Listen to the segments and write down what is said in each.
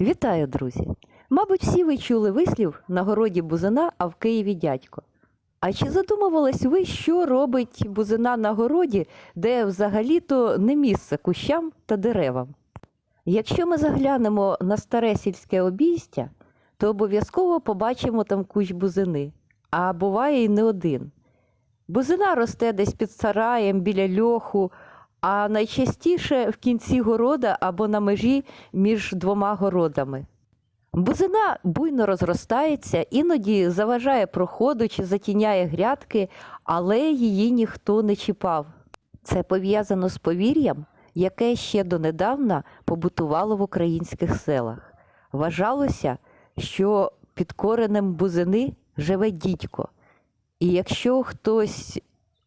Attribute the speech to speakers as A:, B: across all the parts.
A: Вітаю, друзі! Мабуть, всі ви чули вислів на городі бузина, а в Києві дядько. А чи задумувались ви, що робить бузина на городі, де взагалі-то не місце кущам та деревам? Якщо ми заглянемо на старе сільське обійстя, то обов'язково побачимо там кущ бузини, а буває й не один. Бузина росте десь під сараєм, біля льоху, а найчастіше в кінці города або на межі між двома городами. Бузина буйно розростається, іноді заважає проходу чи затіняє грядки, але її ніхто не чіпав. Це пов'язано з повір'ям, яке ще донедавна побутувало в українських селах. Вважалося, що під коренем бузини живе дідько, і якщо хтось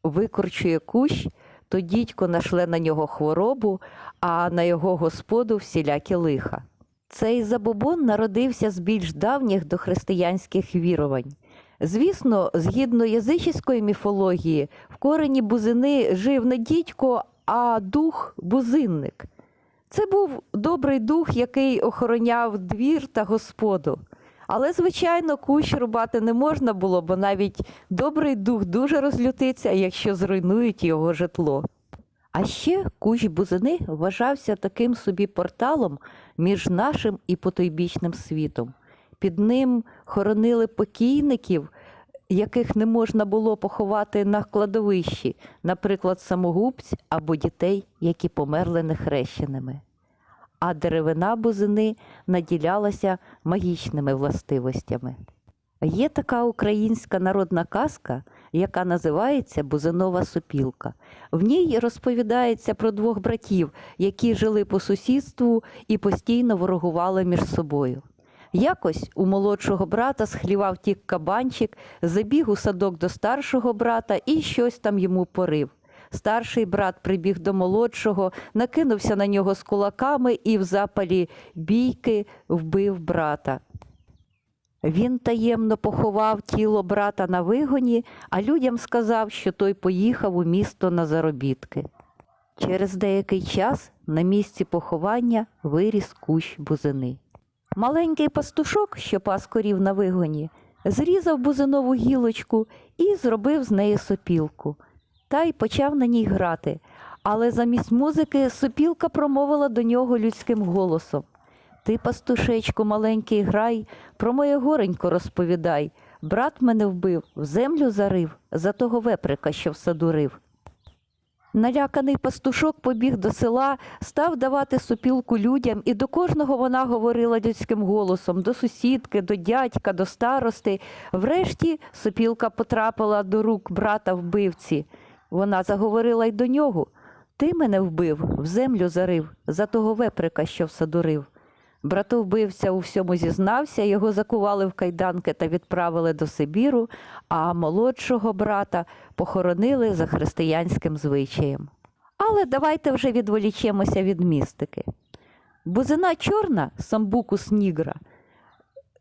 A: викорчує кущ, то дідько нашле на нього хворобу, а на його господу всілякі лиха. Цей забобон народився з більш давніх дохристиянських вірувань. Звісно, згідно язичської міфології, в корені бузини жив не дідько, а дух бузинник. Це був добрий дух, який охороняв двір та господу. Але, звичайно, кущ рубати не можна було, бо навіть добрий дух дуже розлютиться, якщо зруйнують його житло. А ще кущ бузини вважався таким собі порталом між нашим і потойбічним світом. Під ним хоронили покійників, яких не можна було поховати на кладовищі, наприклад, самогубць або дітей, які померли нехрещеними. А деревина бузини наділялася магічними властивостями. Є така українська народна казка, яка називається Бузинова сопілка. В ній розповідається про двох братів, які жили по сусідству і постійно ворогували між собою. Якось у молодшого брата схлівав тік кабанчик, забіг у садок до старшого брата і щось там йому порив. Старший брат прибіг до молодшого, накинувся на нього з кулаками і в запалі бійки вбив брата. Він таємно поховав тіло брата на вигоні, а людям сказав, що той поїхав у місто на заробітки. Через деякий час на місці поховання виріс кущ бузини. Маленький пастушок, що пас корів на вигоні, зрізав бузинову гілочку і зробив з неї сопілку, та й почав на ній грати. Але замість музики сопілка промовила до нього людським голосом. Ти, пастушечку, маленький грай, про моє горенько розповідай. Брат мене вбив, в землю зарив, за того веприка, що в саду рив. Наляканий пастушок побіг до села, став давати сопілку людям, і до кожного вона говорила людським голосом до сусідки, до дядька, до старости. Врешті сопілка потрапила до рук брата вбивці. Вона заговорила й до нього. Ти мене вбив, в землю зарив, за того веприка, що в саду рив. Братовбивця у всьому зізнався, його закували в кайданки та відправили до Сибіру, а молодшого брата похоронили за християнським звичаєм. Але давайте вже відволічемося від містики. Бузина чорна, самбукус нігра,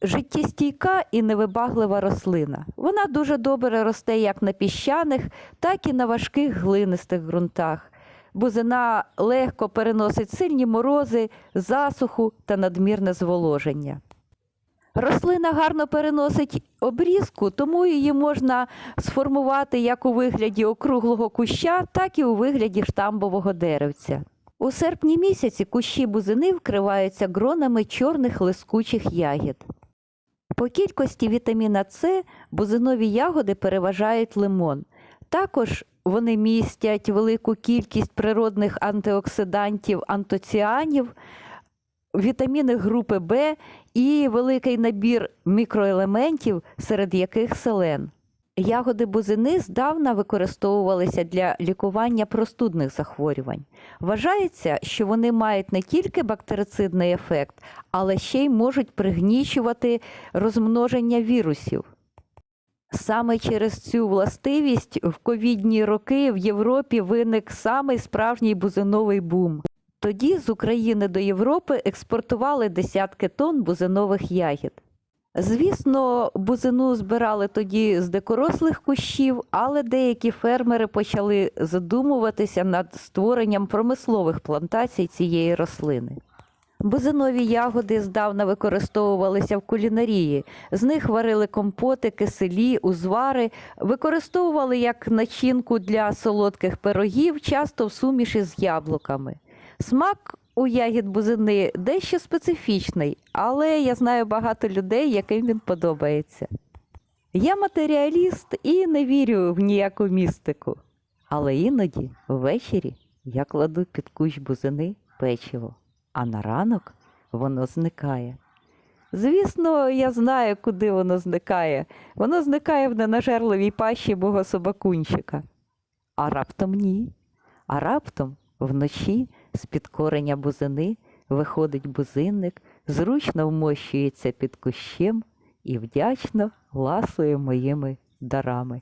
A: життєстійка і невибаглива рослина. Вона дуже добре росте як на піщаних, так і на важких глинистих ґрунтах. Бузина легко переносить сильні морози, засуху та надмірне зволоження. Рослина гарно переносить обрізку, тому її можна сформувати як у вигляді округлого куща, так і у вигляді штамбового деревця. У серпні місяці кущі бузини вкриваються гронами чорних лискучих ягід. По кількості вітаміна С бузинові ягоди переважають лимон. Також вони містять велику кількість природних антиоксидантів, антоціанів, вітаміни групи В і великий набір мікроелементів, серед яких селен. Ягоди бузини здавна використовувалися для лікування простудних захворювань. Вважається, що вони мають не тільки бактерицидний ефект, але ще й можуть пригнічувати розмноження вірусів. Саме через цю властивість в ковідні роки в Європі виник самий справжній бузиновий бум. Тоді з України до Європи експортували десятки тонн бузинових ягід. Звісно, бузину збирали тоді з дикорослих кущів, але деякі фермери почали задумуватися над створенням промислових плантацій цієї рослини. Бузинові ягоди здавна використовувалися в кулінарії. З них варили компоти, киселі, узвари, використовували як начинку для солодких пирогів, часто в суміші з яблуками. Смак у ягід бузини дещо специфічний, але я знаю багато людей, яким він подобається. Я матеріаліст і не вірю в ніяку містику. Але іноді ввечері я кладу під кущ бузини печиво, а на ранок воно зникає. Звісно, я знаю, куди воно зникає. Воно зникає в ненажерливій пащі мого собакунчика. А раптом ні. А раптом вночі з-під кореня бузини виходить бузинник, зручно вмощується під кущем і вдячно ласує моїми дарами.